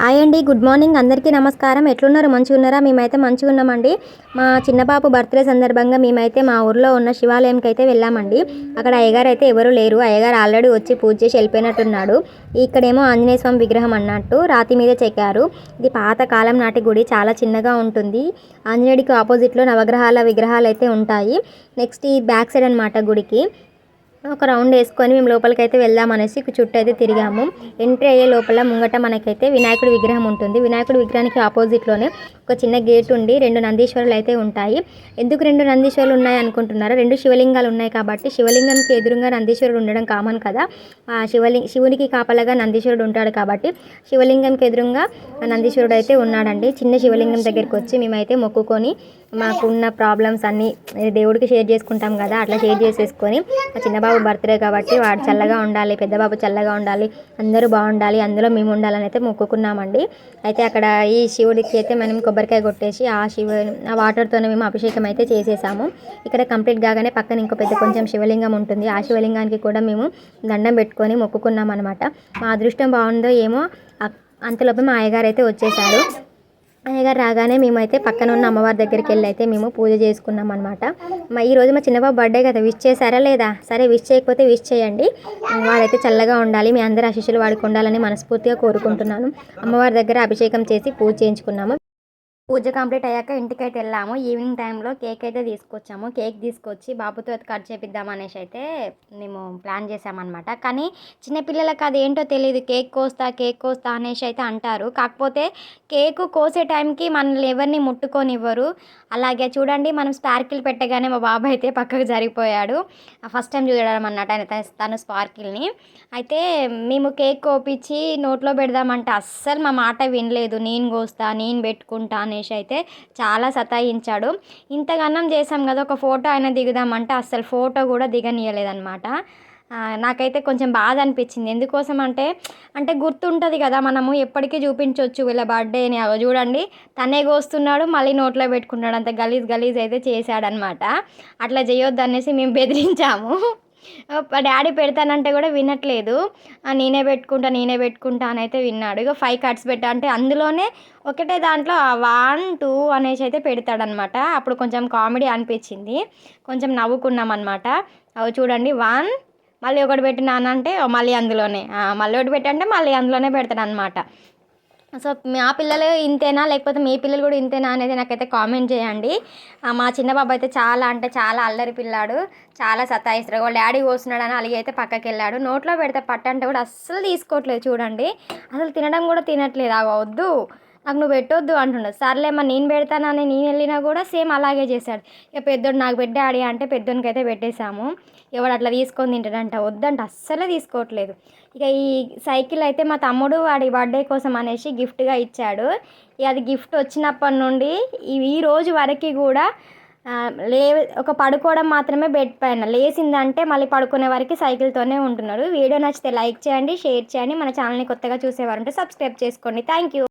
Hi అండి good morning. అందరికీ నమస్కారం. ఎట్లున్నారు? మంచిగా ఉన్నారా మేమైతే మంచిగా ఉన్నామండి మా చిన్న పాప బర్త్డే సందర్భంగా మేమైతే మా ఊర్లో ఉన్న శివాలయంకి అయితే వెళ్ళామండి. అక్కడ అయ్యగారు అయితే ఎవరు లేరు. అయ్యగారు ఆల్రెడీ వచ్చి పూజ చేసి వెళ్ళిపోయినట్టున్నాడు. ఇక్కడేమో ఆంజనేయ స్వామి విగ్రహం అన్నట్టు రాతి మీద చెక్కారు. ఇది పాత కాలం నాటి గుడి. చాలా చిన్నగా ఉంటుంది. ఆంజనేయుడికి ఆపోజిట్లో నవగ్రహాల విగ్రహాలు అయితే ఉంటాయి. నెక్స్ట్ ఈ బ్యాక్ సైడ్ అనమాట గుడికి. ఒక రౌండ్ వేసుకొని మేము లోపలికి అయితే వెళ్దాం అనేసి చుట్టూ అయితే తిరిగాము. ఎంట్రీ అయ్యే లోపల ముంగట మనకైతే వినాయకుడి విగ్రహం ఉంటుంది. వినాయకుడి విగ్రహానికి ఆపోజిట్లోనే ఒక చిన్న గేట్ ఉండి రెండు నందీశ్వరులు అయితే ఉంటాయి. ఎందుకు రెండు నందీశ్వరులు ఉన్నాయి అనుకుంటున్నారా? రెండు శివలింగాలు ఉన్నాయి కాబట్టి శివలింగంకి ఎదురుగా నందీశ్వరుడు ఉండడం కామన్ కదా. ఆ శివలింగ శివునికి కాపలగా నందీశ్వరుడు ఉంటాడు కాబట్టి శివలింగంకి ఎదురుగా నందీశ్వరుడు అయితే ఉన్నాడండి. చిన్న శివలింగం దగ్గరికి వచ్చి మేమైతే మొక్కుకొని మాకున్న ప్రాబ్లమ్స్ అన్నీ దేవుడికి షేర్ చేసుకుంటాం కదా. అట్లా షేర్ చేసేసుకొని చిన్న బాబు బర్త్డే కాబట్టి వాడు చల్లగా ఉండాలి పెద్దబాబు చల్లగా ఉండాలి అందరూ బాగుండాలి అందులో మేము ఉండాలని అయితే మొక్కుకున్నామండి. అయితే అక్కడ ఈ శివుడికి అయితే మనం కొబ్బరికాయ కొట్టేసి ఆ శివ ఆ వాటర్తోనే మేము అభిషేకం అయితే చేసేసాము. ఇక్కడ కంప్లీట్ కాగానే పక్కన ఇంకో పెద్ద కొంచెం శివలింగం ఉంటుంది. ఆ శివలింగానికి కూడా మేము దండం పెట్టుకొని మొక్కుకున్నాం అనమాట మా అదృష్టం బాగుందో ఏమో అంతలోపు మా అయ్యగారు అయితే వచ్చేసారు. అయ్యగారు రాగానే మేమైతే పక్కన ఉన్న అమ్మవారి దగ్గరికి వెళ్ళి అయితే మేము పూజ చేసుకున్నాం అనమాట మా ఈరోజు మా చిన్నబాబు బర్త్డే కదా విష్ చేశారా లేదా? సరే విష్ చేయకపోతే విష్ చేయండి. వాడైతే చల్లగా ఉండాలి మీ అందరి ఆశీస్సులు వాడికి ఉండాలని మనస్ఫూర్తిగా కోరుకుంటున్నాను. అమ్మవారి దగ్గర అభిషేకం చేసి పూజ చేయించుకున్నాము. పూజ కంప్లీట్ అయ్యాక ఇంటికి అయితే వెళ్ళాము. ఈవినింగ్ టైంలో కేక్ అయితే తీసుకొచ్చాము. కేక్ తీసుకొచ్చి బాబుతో కట్ చేపిద్దాం అనేసి అయితే మేము ప్లాన్ చేసామన్నమాట కానీ చిన్నపిల్లలకు అది ఏంటో తెలియదు కేక్ కోస్తా కేక్ కోస్తా అనేసి అయితే అంటారు. కాకపోతే కేకు కోసే టైంకి మనల్ని ఎవరిని ముట్టుకొనివ్వరు. అలాగే చూడండి మనం స్పార్కిల్ పెట్టగానే మా బాబు అయితే పక్కకు జరిగిపోయాడు. ఫస్ట్ టైం చూడడం అన్నట్టు ఆయన తను స్పార్కిల్ని. అయితే మేము కేక్ కోపించి నోట్లో పెడదామంటే అస్సలు మా మాట వినలేదు. నేను కోస్తా నేను పెట్టుకుంటా అనేసి అయితే చాలా సతాయించాడు. ఇంతగన్నం చేసాం కదా ఒక ఫోటో అయినా దిగుదామంటే అస్సలు ఫోటో కూడా దిగనీయలేదన్నమాట. నాకైతే కొంచెం బాధ అనిపించింది. ఎందుకోసం అంటే అంటే గుర్తుంటుంది కదా మనము ఎప్పటికీ చూపించవచ్చు వీళ్ళ బర్త్డేని చూడండి తనే కోస్తున్నాడు మళ్ళీ నోట్లో పెట్టుకుంటాడు అంత గలీజ్ గలీజ్ అయితే చేశాడనమాట అట్లా చేయొద్దు అనేసి మేము బెదిరించాము. డాడీ పెడతానంటే కూడా వినట్లేదు. నేనే పెట్టుకుంటా నేనే పెట్టుకుంటా అని అయితే విన్నాడు. ఇక ఫైవ్ కార్డ్స్ పెట్టా. అంటే అందులోనే ఒకటే దాంట్లో వన్ టూ అనేసి అయితే పెడతాడనమాట. అప్పుడు కొంచెం కామెడీ అనిపించింది. కొంచెం నవ్వుకున్నాం అనమాట అవి చూడండి వన్ మళ్ళీ ఒకటి పెట్టినానంటే మళ్ళీ అందులోనే. మళ్ళీ ఒకటి పెట్టంటే మళ్ళీ అందులోనే పెడతాడనమాట. అనమాట సో మా పిల్లలు ఇంతేనా? లేకపోతే మీ పిల్లలు కూడా ఇంతేనా అనేది నాకైతే కామెంట్ చేయండి. మా చిన్న బాబు అయితే చాలా అంటే చాలా అల్లరి పిల్లాడు. చాలా సతాయిస్తాడు. వాళ్ళ డాడీ కోస్తున్నాడని అలిగి అయితే పక్కకి వెళ్ళాడు నోట్లో పెడితే పట్టంటే కూడా అస్సలు తీసుకోవట్లేదు చూడండి. అసలు తినడం కూడా తినట్లేదు. ఆ వద్దు. నాకు నువ్వు పెట్టొద్దు అంటుండదు సర్లేమ్మా నేను పెడతానని నేను వెళ్ళినా కూడా సేమ్ అలాగే చేశాడు. ఇక పెద్దోడు నాకు పెట్టాడి అంటే పెద్దోనికైతే పెట్టేశాము. ఎవడు అట్లా తీసుకొని తింటాడంట వద్దంట అస్సలే తీసుకోవట్లేదు. ఇక ఈ సైకిల్ అయితే మా తమ్ముడు వాడి బర్త్డే కోసం అనేసి గిఫ్ట్గా ఇచ్చాడు. ఇక అది గిఫ్ట్ వచ్చినప్పటి నుండి ఈ రోజు వరకు కూడా లే ఒక పడుకోవడం మాత్రమే బెడ్ పైన. లేచిందంటే మళ్ళీ పడుకునే వరకు సైకిల్తోనే ఉంటున్నాడు. వీడియో నచ్చితే లైక్ చేయండి షేర్ చేయండి. మన ఛానల్ని కొత్తగా చూసేవారంటే సబ్స్క్రైబ్ చేసుకోండి. Thank you